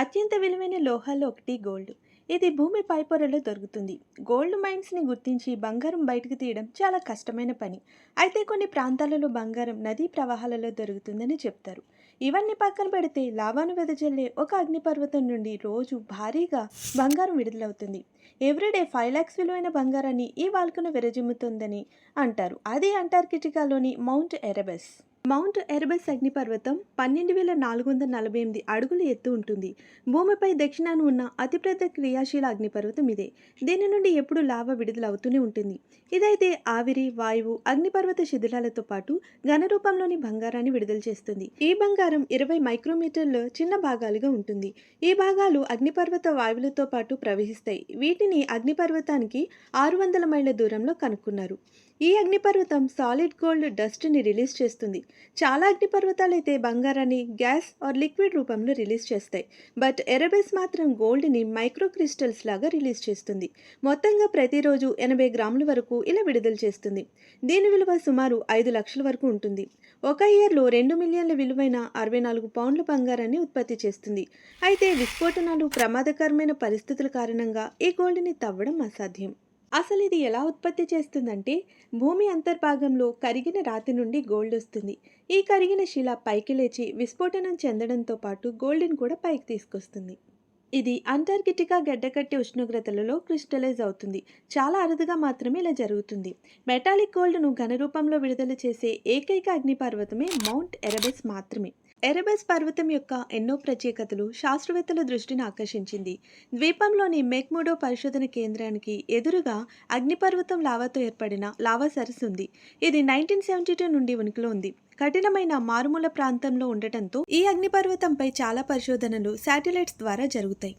అత్యంత విలువైన లోహాల్లో ఒకటి గోల్డ్. ఇది భూమి పైపొరలో దొరుకుతుంది. గోల్డ్ మైన్స్ని గుర్తించి బంగారం బయటకు తీయడం చాలా కష్టమైన పని. అయితే కొన్ని ప్రాంతాలలో బంగారం నదీ ప్రవాహాలలో దొరుకుతుందని చెప్తారు. ఇవన్నీ పక్కన పెడితే లావాను వెదజల్లే ఒక అగ్నిపర్వతం నుండి రోజు భారీగా బంగారం విడుదలవుతుంది. ఎవ్రీడే ఫైవ్ ల్యాక్స్ విలువైన బంగారాన్ని ఈ వాల్కను విరజిమ్ముతుందని అంటారు. అది అంటార్కిటికాలోని మౌంట్ ఎరబస్. మౌంట్ ఎరబస్ అగ్నిపర్వతం పన్నెండు వేల నాలుగు వందల నలభై ఎనిమిది అడుగుల ఎత్తు ఉంటుంది. భూమిపై దక్షిణాన ఉన్న అతిపెద్ద క్రియాశీల అగ్నిపర్వతం ఇదే. దీని నుండి ఎప్పుడు లావా విడుదలవుతూనే ఉంటుంది. ఇదైతే ఆవిరి వాయువు అగ్నిపర్వత శిథిలాలతో పాటు ఘన రూపంలోని బంగారాన్ని విడుదల చేస్తుంది. ఈ బంగారం ఇరవై మైక్రోమీటర్ల చిన్న భాగాలుగా ఉంటుంది. ఈ భాగాలు అగ్నిపర్వత వాయువులతో పాటు ప్రవహిస్తాయి. వీటిని అగ్నిపర్వతానికి ఆరు వందల మైళ్ళ దూరంలో కనుక్కున్నారు. ఈ అగ్నిపర్వతం సాలిడ్ గోల్డ్ డస్ట్ని రిలీజ్ చేస్తుంది. చాలా అగ్నిపర్వతాలు అయితే బంగారాన్ని గ్యాస్ ఆర్ లిక్విడ్ రూపంలో రిలీజ్ చేస్తాయి. బట్ ఎరబెస్ మాత్రం గోల్డ్ని మైక్రో క్రిస్టల్స్ లాగా రిలీజ్ చేస్తుంది. మొత్తంగా ప్రతిరోజు ఎనభై గ్రాముల వరకు ఇలా విడుదల చేస్తుంది. దీని విలువ సుమారు ఐదు లక్షల వరకు ఉంటుంది. ఒక ఇయర్లో రెండు మిలియన్ల విలువైన అరవై నాలుగు పౌండ్ల బంగారాన్ని ఉత్పత్తి చేస్తుంది. అయితే విస్ఫోటనాలు ప్రమాదకరమైన పరిస్థితుల కారణంగా ఈ గోల్డ్ని తవ్వడం అసాధ్యం. అసలు ఇది ఎలా ఉత్పత్తి చేస్తుందంటే భూమి అంతర్భాగంలో కరిగిన రాతి నుండి గోల్డ్ వస్తుంది. ఈ కరిగిన శిల పైకి లేచి విస్ఫోటనం చెందడంతో పాటు గోల్డ్ని కూడా పైకి తీసుకొస్తుంది. ఇది అంటార్కిటికా గడ్డకట్టి ఉష్ణోగ్రతలలో క్రిస్టలైజ్ అవుతుంది. చాలా అరుదుగా మాత్రమే ఇలా జరుగుతుంది. మెటాలిక్ గోల్డ్ను ఘన రూపంలో విడుదల చేసే ఏకైక అగ్నిపర్వతమే మౌంట్ ఎరబస్ మాత్రమే. ఎరబస్ పర్వతం యొక్క ఎన్నో ప్రత్యేకతలు శాస్త్రవేత్తల దృష్టిని ఆకర్షించింది. ద్వీపంలోని మెక్ముడో పరిశోధన కేంద్రానికి ఎదురుగా అగ్నిపర్వతం లావాతో ఏర్పడిన లావా సరస్సు ఉంది. ఇది నైన్టీన్ సెవెంటీ టూ నుండి ఉనికిలో ఉంది. కఠినమైన మారుమూల ప్రాంతంలో ఉండటంతో ఈ అగ్నిపర్వతంపై చాలా పరిశోధనలు శాటిలైట్స్ ద్వారా జరుగుతాయి.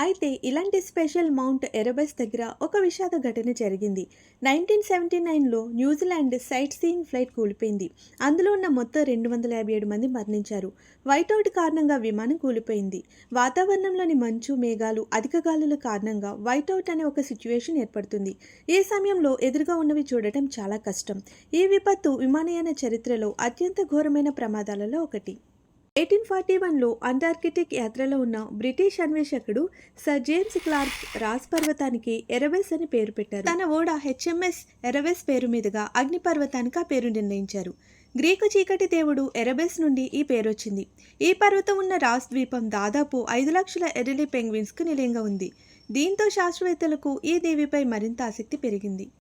అయితే ఇలాంటి స్పెషల్ మౌంట్ ఎరబస్ దగ్గర ఒక విషాద ఘటన జరిగింది. నైన్టీన్ సెవెంటీ నైన్లో న్యూజిలాండ్ సైట్ సీయింగ్ ఫ్లైట్ కూలిపోయింది. అందులో ఉన్న మొత్తం రెండు వందల యాభై ఏడు మంది మరణించారు. వైట్అవుట్ కారణంగా విమానం కూలిపోయింది. వాతావరణంలోని మంచు మేఘాలు అధిక గాలుల కారణంగా వైట్అవుట్ అనే ఒక సిచ్యువేషన్ ఏర్పడుతుంది. ఈ సమయంలో ఎదురుగా ఉన్నవి చూడటం చాలా కష్టం. ఈ విపత్తు విమానయాన చరిత్రలో అత్యంత ఘోరమైన ప్రమాదాలలో ఒకటి. ఎయిటీన్ ఫార్టీ వన్లో అంటార్కిటిక్ యాత్రలో ఉన్న బ్రిటిష్ అన్వేషకుడు సర్ జేమ్స్ క్లార్క్ రాస్ పర్వతానికి ఎరవెస్ అని పేరు పెట్టారు. తన ఓడ హెచ్ఎంఎస్ ఎరవెస్ పేరు మీదుగా అగ్ని పర్వతానికి ఆ పేరు నిర్ణయించారు. గ్రీకు చీకటి దేవుడు ఎరబెస్ నుండి ఈ పేరు వచ్చింది ఈ పర్వతం ఉన్న రాస్ ద్వీపం దాదాపు ఐదు లక్షల ఎరలి పెంగ్విన్స్కు నిలయంగా ఉంది. దీంతో శాస్త్రవేత్తలకు ఈ దేవిపై మరింత ఆసక్తి పెరిగింది.